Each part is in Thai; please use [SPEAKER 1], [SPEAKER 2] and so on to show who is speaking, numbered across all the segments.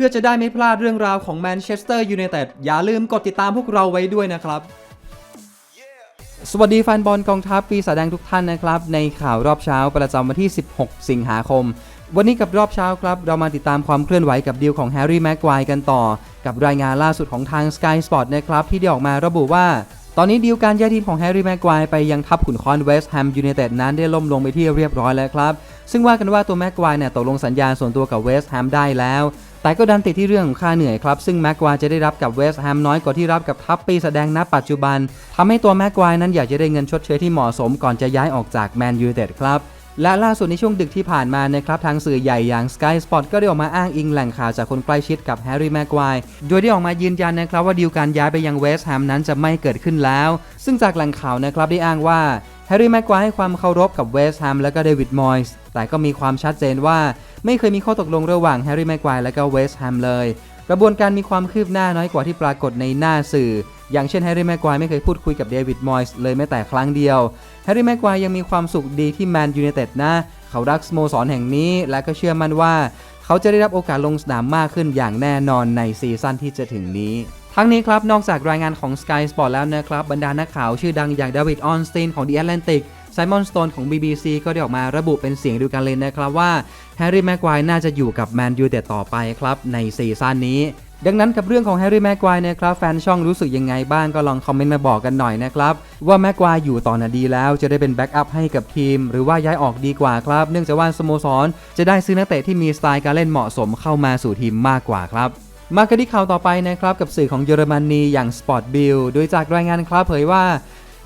[SPEAKER 1] พื่อจะได้ไม่พลาดเรื่องราวของแมนเชสเตอร์ยูไนเต็ดอย่าลืมกดติดตามพวกเราไว้ด้วยนะครับ สวัสดีแฟนบอลกองทัพปีศาจแดงทุกท่านนะครับ ในข่าวรอบเช้าประจำวันที่ 16 สิงหาคม วันนี้กับรอบเช้าครับ เรามาติดตามความเคลื่อนไหวกับดีลของแฮร์รี่แม็กควายกันต่อ กับรายงานล่าสุดของทาง Sky Sport นะครับที่ได้ออกมาระบุว่าตอนนี้ดีลการย้ายทีมของแฮร์รี่แม็กควายไปยังทัพขุนคอนเวสต์แฮมยูไนเต็ดนั้นได้ล่มลงไปที่เรียบร้อยแล้วครับ ซึ่งว่ากันว่าตัวแม็กควายเนี่ยตกลงสัญญาส่วนตัวกับเวสต์แฮมได้แล้ว แต่ก็ดันติดที่เรื่องของค่าเหนื่อยครับ ซึ่งแม็กควายจะได้รับกับเวสต์แฮมน้อยกว่าที่รับกับทัพปีแสดงณปัจจุบันทำให้ตัวแม็กควายนั้นอยากจะได้เงินชดเชยที่เหมาะสมก่อนจะย้ายออกจากแมนยูเต็ดครับและล่าสุดในช่วงดึกที่ผ่านมานะครับทางสื่อใหญ่อย่าง Sky Sport ก็ได้ออกมาอ้างอิงแหล่งข่าวจากคนใกล้ชิดกับแฮร์รี่แม็กควายโดยได้ออกมายืนยันนะครับว่าดีลการย้ายไปยังเวสต์แฮมนั้นจะไม่เกิดขึ้นแล้ว ซึ่งจากแหล่งข่าวนะครับได้อ้างว่า แฮร์รี่แม็กควายให้ความเคารพกับเวสต์แฮมและก็เดวิดมอยส์แต่ก็มีความชัดเจนว่าไม่เคยมีข้อตกลงระหว่างแฮร์รี่แม็กควายและก็เวสต์แฮมเลย กระบวนการมีความคืบหน้าน้อยกว่าที่ปรากฏในหน้าสื่อ อย่างเช่นแฮร์รี่แม็กควายไม่เคยพูดคุยกับเดวิดมอยส์เลยแม้แต่ครั้งเดียวแฮร์รี่แม็กควายยังมีความสุขดีที่แมนยูไนเต็ดนะเขารักสโมสรแห่งนี้และก็เชื่อมั่นว่า เขาจะได้รับโอกาสลงสนามมากขึ้นอย่างแน่นอนในซีซั่นที่จะถึงนี้ ทั้งนี้ครับ นอกจากรายงานของ Sky Sport แล้วนะครับ บรรดานักข่าวชื่อดังอย่างดาวิดออนสตีนของ The Atlantic ไซมอนสโตนของ BBC ก็ได้ออกมาระบุเป็นเสียงเดียวกันเลยนะครับว่าแฮร์รี่แม็กควายน่าจะอยู่กับแมนยูเต็ดต่อไปครับในซีซั่นนี้ดังนั้นกับเรื่องของแฮร์รี่แม็กควายนะครับแฟนช่องรู้สึกยังไงบ้างก็ลองคอมเมนต์มาบอกกันหน่อยนะครับ ว่าแม็กควายอยู่ต่อนาดีแล้วจะได้เป็นแบ็กอัพให้กับทีม หรือว่าย้ายออกดีกว่าครับ เนื่องจากว่าสโมสร จะได้ซื้อนักเตะที่มีสไตล์การเล่นเหมาะสมเข้ามาสู่ทีมมากกว่าครับ มากันที่ข่าวต่อไปนะครับกับสื่อของเยอรมนีอย่าง Sport Bill โดยจากรายงานครับเผยว่า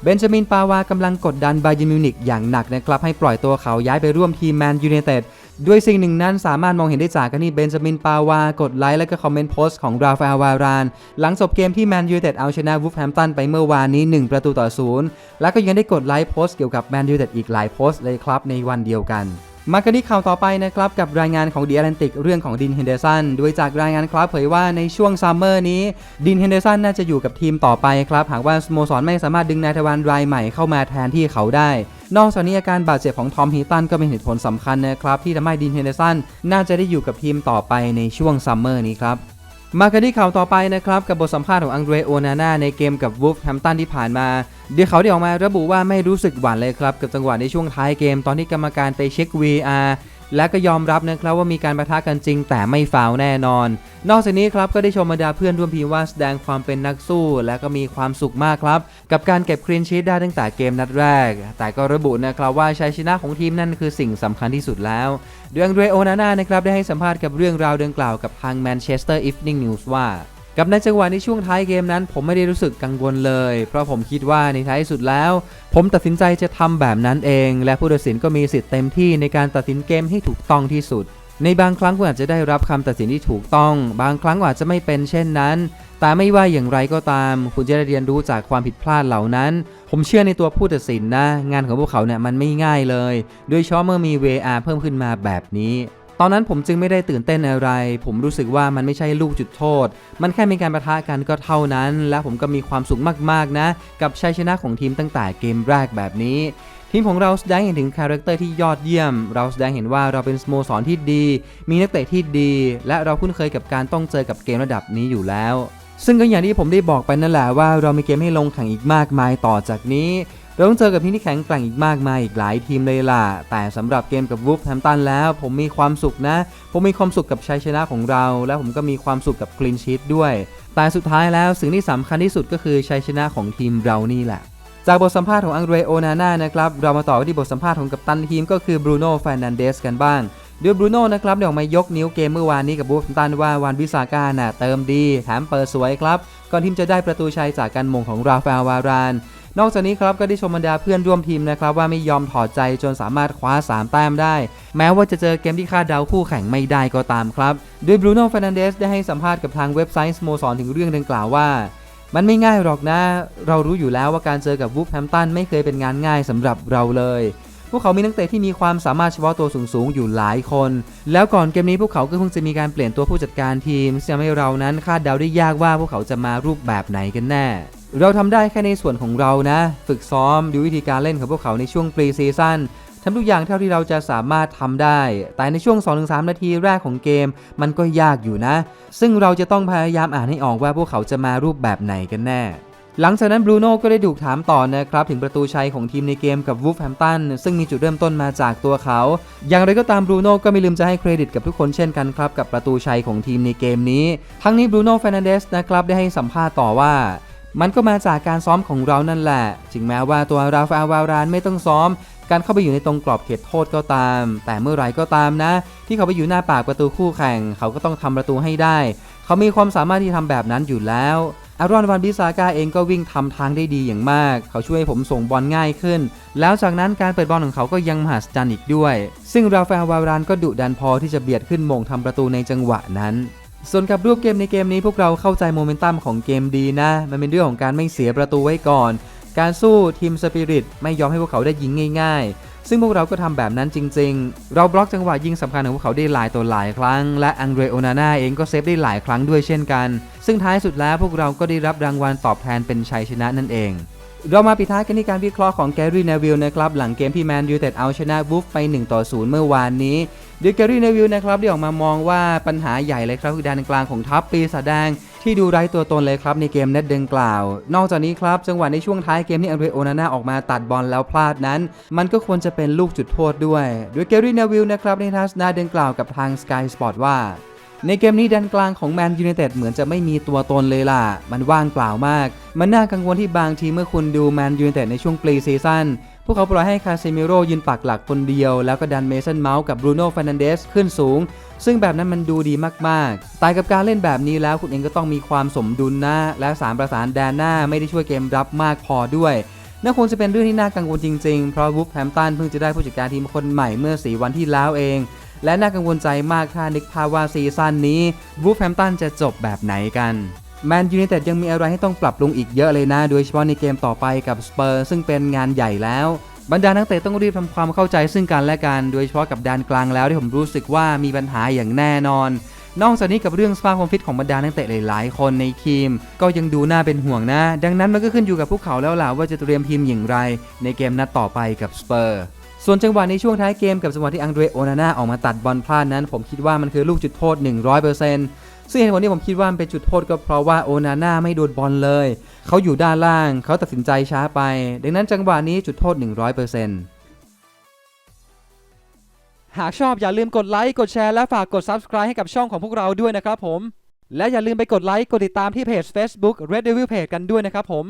[SPEAKER 1] เบนจามินปาวากำลังกดดันไบเยร์นมิวนิกอย่างหนักนะครับให้ปล่อยตัวเขาย้ายไปร่วมทีมแมนยูไนเต็ดด้วยสิ่งหนึ่งนั้นสามารถมองเห็นได้จากการที่เบนจามินปาวากดไลค์และก็คอมเมนต์โพสต์ของราฟาเอลวาราน หลังจบเกมที่แมนยูไนเต็ดเอาชนะวูฟแฮมตันไปเมื่อวานนี้ 1 ประตูต่อศูนย์และก็ยังได้กดไลค์โพสต์เกี่ยวกับแมนยูไนเต็ดอีกหลายโพสต์เลยครับในวันเดียวกัน มากันที่ข่าวต่อไปนะครับกับรายงานของ The Atlantic เรื่องของดินเฮนเดอร์สันโดยจากรายงานครับเผยว่าในช่วงซัมเมอร์นี้ดินเฮนเดอร์สันน่าจะอยู่กับทีมต่อไปครับหากว่าสโมสรไม่สามารถดึงนายทวารรายใหม่เข้ามาแทนที่เขาได้ นอกจากนี้อาการบาดเจ็บของทอมฮีตันก็เป็นเหตุผลสำคัญนะครับที่ทำให้ดินเฮนเดอร์สันน่าจะได้อยู่กับทีมต่อไปในช่วงซัมเมอร์นี้ครับ มากันที่ข่าวต่อไปนะครับ กับบทสัมภาษณ์ของอังเดรโอนาน่าในเกมกับวูฟแฮมตันที่ผ่านมาเดี๋ยวเขาได้ออกมาระบุว่าไม่รู้สึกหวั่นเลยครับ กับจังหวะในช่วงท้ายเกมตอนที่กรรมการไปเช็ค VR และก็ยอมรับนะครับว่ามีการประทะกันจริงแต่ไม่ฟาวแน่นอน นอกจากนี้ครับก็ได้ชมบรรดาเพื่อนร่วมทีมว่าแสดงความเป็นนักสู้ และก็มีความสุขมากครับ กับการเก็บคลีนชีตได้ตั้งแต่เกมนัดแรก แต่ก็ระบุนะครับว่าชัยชนะของทีมนั่นคือสิ่งสำคัญที่สุดแล้วดยอังเดรโอนาน่านะครับได้ให้สัมภาษณ์กับเรื่องราวดังกล่าวกับทาง Manchester Evening News ว่า กับในจังหวะในช่วงท้ายเกมนั้น ผมไม่ได้รู้สึกกังวลเลย เพราะผมคิดว่าในท้ายสุดแล้ว ผมตัดสินใจจะทำแบบนั้นเอง และผู้ตัดสินก็มีสิทธิ์เต็มที่ในการตัดสินเกมให้ถูกต้องที่สุด ในบางครั้งคุณอาจจะได้รับคำตัดสินที่ถูกต้อง บางครั้งอาจจะไม่เป็นเช่นนั้น แต่ไม่ว่าอย่างไรก็ตาม คุณจะได้เรียนรู้จากความผิดพลาดเหล่านั้น ผมเชื่อในตัวผู้ตัดสินนะ งานของพวกเขาเนี่ยมันไม่ง่ายเลย โดยเฉพาะเมื่อมี VR เพิ่มขึ้นมาแบบนี้ ตอนนั้นผมจึงไม่ได้ตื่นเต้นอะไร ผมรู้สึกว่ามันไม่ใช่ลูกจุดโทษ มันแค่มีการประทะกันก็เท่านั้น และผมก็มีความสุขมากๆนะ กับชัยชนะของทีมตั้งแต่เกมแรกแบบนี้ทีมของเราแสดงเห็นถึงคาแรคเตอร์ที่ยอดเยี่ยม เราแสดงเห็นว่าเราเป็นสโมสรที่ดี มีนักเตะที่ดี และเราคุ้นเคยกับการต้องเจอกับเกมระดับนี้อยู่แล้ว ซึ่งก็อย่างที่ผมได้บอกไปนั่นแหละว่าเรามีเกมให้ลงแข่งอีกมากมายต่อจากนี้ เราต้องเจอกับทีมที่แข็งแกร่งอีกมากมายอีกหลายทีมเลยล่ะ แต่สำหรับเกมกับวูฟแฮมตันแล้ว ผมมีความสุขนะ ผมมีความสุขกับชัยชนะของเรา และผมก็มีความสุขกับคลีนชีตด้วย แต่สุดท้ายแล้วสิ่งที่สำคัญที่สุดก็คือชัยชนะของทีมเรานี่แหละ จากบทสัมภาษณ์ของอังเดรโอนาน่านะครับ เรามาต่อกันที่บทสัมภาษณ์ของกัปตันทีมก็คือบรูโน่ฟร์นันเดสกันบ้างโดยบรูโน่นะครับได้ออกมายกนิ้วเกมเมื่อวานนี้กับบูฟตันว่าวันวิสาก้าน่ะเติมดี แถมเปิดสวยครับ ก่อนทีมจะได้ประตูชัยจากการมงของราฟาลวาราน นอกจากนี้ครับก็ได้ชมบรรดาเพื่อนร่วมทีมนะครับว่าไม่ยอมถอดใจจนสามารถคว้า 3 แต้มได้ แม้ว่าจะเจอเกมที่คาดเดาคู่แข่งไม่ได้ก็ตามครับโดยบรูโน่ฟรนันเดสได้ให้สัมภาษณ์กับทางเว็บไซต์สโมสรถึงเรื่องดังกล่าวว่ามันไม่ง่ายหรอกนะ เรารู้อยู่แล้วว่าการเจอกับวูฟแฮมตันไม่เคยเป็นงานง่ายสำหรับเราเลย พวกเขามีนักเตะที่มีความสามารถเฉพาะตัวสูงๆอยู่หลายคน แล้วก่อนเกมนี้พวกเขาก็เพิ่งจะมีการเปลี่ยนตัวผู้จัดการทีมซึ่งทำให้เรานั้นคาดเดาได้ยากว่าพวกเขาจะมารูปแบบไหนกันแน่ เราทำได้แค่ในส่วนของเรานะ ฝึกซ้อมดูวิธีการเล่นของพวกเขาในช่วงปรีซีซั่นทำทุกอย่างเท่าที่เราจะสามารถทำได้ แต่ในช่วง 2-3 นาทีแรกของเกม มันก็ยากอยู่นะ ซึ่งเราจะต้องพยายามอ่านให้ออกว่าพวกเขาจะมารูปแบบไหนกันแน่ หลังจากนั้นบรูโน่ก็ได้ถูกถามต่อนะครับ ถึงประตูชัยของทีมในเกมกับวูฟแฮมตันซึ่งมีจุดเริ่มต้นมาจากตัวเขา อย่างไรก็ตามบรูโน่ก็ไม่ลืมจะให้เครดิตกับทุกคนเช่นกันครับกับประตูชัยของทีมในเกมนี้ ทั้งนี้บรูโน่เฟรนันเดสนะครับได้ให้สัมภาษณ์ต่อว่า มันก็มาจากการซ้อมของเรานั่นแหละ ถึงแม้ว่าตัวราฟาเอลวารานไม่ต้องซ้อม การเข้าไปอยู่ในตรงกรอบเขตโทษก็ตาม แต่เมื่อไรก็ตามนะ ที่เขาไปอยู่หน้าปากประตูคู่แข่ง เขาก็ต้องทำประตูให้ได้ เขามีความสามารถที่ทำแบบนั้นอยู่แล้วอารอนวันบิซาก้าเองก็วิ่งทำทางได้ดีอย่างมาก เขาช่วยให้ผมส่งบอลง่ายขึ้น แล้วจากนั้นการเปิดบอลของเขาก็ยังมหัศจรรย์อีกด้วย ซึ่งราฟาเอลวารานก็ดุดันพอที่จะเบียดขึ้นมงทำประตูในจังหวะนั้น ส่วนกับรูปเกมในเกมนี้พวกเราเข้าใจโมเมนตัมของเกมดีนะ มันเป็นเรื่องของการไม่เสียประตูไว้ก่อน การสู้ทีมสปิริตไม่ยอมให้พวกเขาได้ยิงง่ายๆ ซึ่งพวกเราก็ทำแบบนั้นจริง ๆ เราบล็อกจังหวะยิงสำคัญของพวกเขาได้หลายต่อหลายครั้ง และอังเดรโอนาน่าเองก็เซฟได้หลายครั้งด้วยเช่นกัน ซึ่งท้ายสุดแล้วพวกเราก็ได้รับรางวัลตอบแทนเป็นชัยชนะนั่นเองเรามาปิดท้ายกันที่การวิเคราะห์ของแกรี่เนวิลนะครับ หลังเกมที่แมนยูเต็ดเอาชนะวูฟไป1ต่อ0เมื่อวานนี้ โดยแกรี่เนวิลนะครับได้ออกมามองว่าปัญหาใหญ่เลยครับคือแดนกลางของทัพปีศาจแดงที่ดูไร้ตัวตนเลยครับในเกมเน็ตดังกล่าว นอกจากนี้ครับจังหวะในช่วงท้ายเกมที่อังเดรโอนาน่าออกมาตัดบอลแล้วพลาดนั้น มันก็ควรจะเป็นลูกจุดโทษด้วย โดยแกรี่เนวิลนะครับในทัศนาดังกล่าวกับทาง Sky Sport ว่าในเกมนี้แดนกลางของแมนยู i นเต็ดเหมือนจะไม่มีตัวตนเลยล่ะ มันว่างเปล่ามาก มันน่ากังวลที่บางทีเมื่อคุณดูแมนยู i นเต็ดในช่วงปรีซีซั่น พวกเขาปล่อยให้คาเซมิโร่ยืนปักหลักคนเดียว แล้วก็ดันเมสันเมาส์กับบรูโน่ฟ r น a นเดสขึ้นสูง ซึ่งแบบนั้นมันดูดีมากๆแต่กับการเล่นแบบนี้แล้วคุณเองก็ต้องมีความสมดุลนะและสารประสานแดนหน้าไม่ได้ช่วยเกมรับมากพอด้วยน่าคงจะเป็นเรื่องที่น่ากังวลจริงๆ เพราะวูฟแฮมตันเพิ่งจะได้ผู้จัดการทีมคนใหม่เมื่อ 4 วันที่แล้วเอง และน่ากังวลใจมากถ้านึกภาพว่าซีซั่นนี้วูฟแฮมตันจะจบแบบไหนกัน แมนยู i นเต็ดยังมีอะไรให้ต้องปรับปรุงอีกเยอะเลยนะ โดยเฉพาะในเกมต่อไปกับสเปอร์ซึ่งเป็นงานใหญ่แล้ว บรรดานักเตะต้องรีบทำความเข้าใจซึ่งกันและกัน โดยเฉพาะกับแดนกลางแล้วที่ผมรู้สึกว่ามีปัญหาอย่างแน่นอน นอกจากนี้กับเรื่องสภาพความฟิตของบรรดานักเตะหลายๆ คนในทีม ก็ยังดูน่าเป็นห่วงนะ ดังนั้นมันก็ขึ้นอยู่กับพวกเขาแล้วล่ะว่าจะเตรียมทีมอย่างไร ในเกมนัดต่อไปกับสเปอร์ส่วนจังหวะในช่วงท้ายเกมกับจังหวะที่อังเดรโอนาน่าออกมาตัดบอลพลาดนั้น ผมคิดว่ามันคือลูกจุดโทษ 100% ซึ่งเหตุผลที่ผมคิดว่าเป็นจุดโทษก็เพราะว่าโอนาน่าไม่โดนบอลเลย เขาอยู่ด้านล่างเขาตัดสินใจช้าไป ดังนั้นจังหวะนี้จุดโทษ 100%หากชอบอย่าลืมกดไลค์กดแชร์และฝากกด Subscribe ให้กับช่องของพวกเราด้วยนะครับผม และอย่าลืมไปกดไลค์กดติดตามที่เพจ Facebook Red Devil Page กันด้วยนะครับผม